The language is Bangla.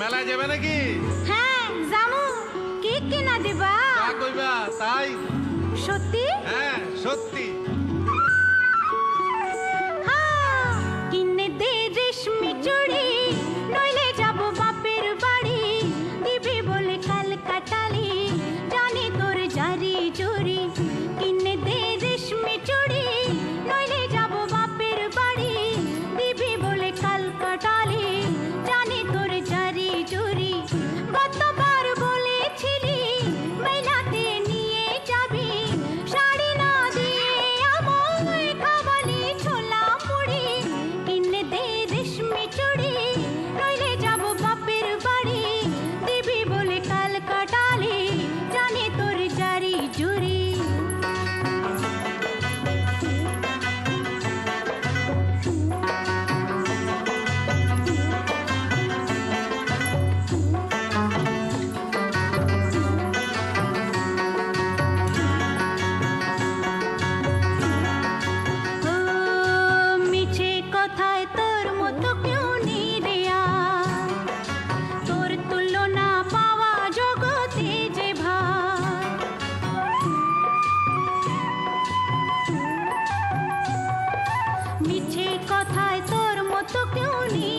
মেলা যাবে নাকি? হ্যাঁ জামু কি কিনা দিবা। তা কইবা তাই। সত্যি? হ্যাঁ সত্যি। কিনে দে রেশমি চুড়ি নইলে যাব বাপের বাড়ি। দিবি বলে কাল কাটালি জানি তোর জারি চুরি। মিছে কথায় তোর মতো কেউ নেই।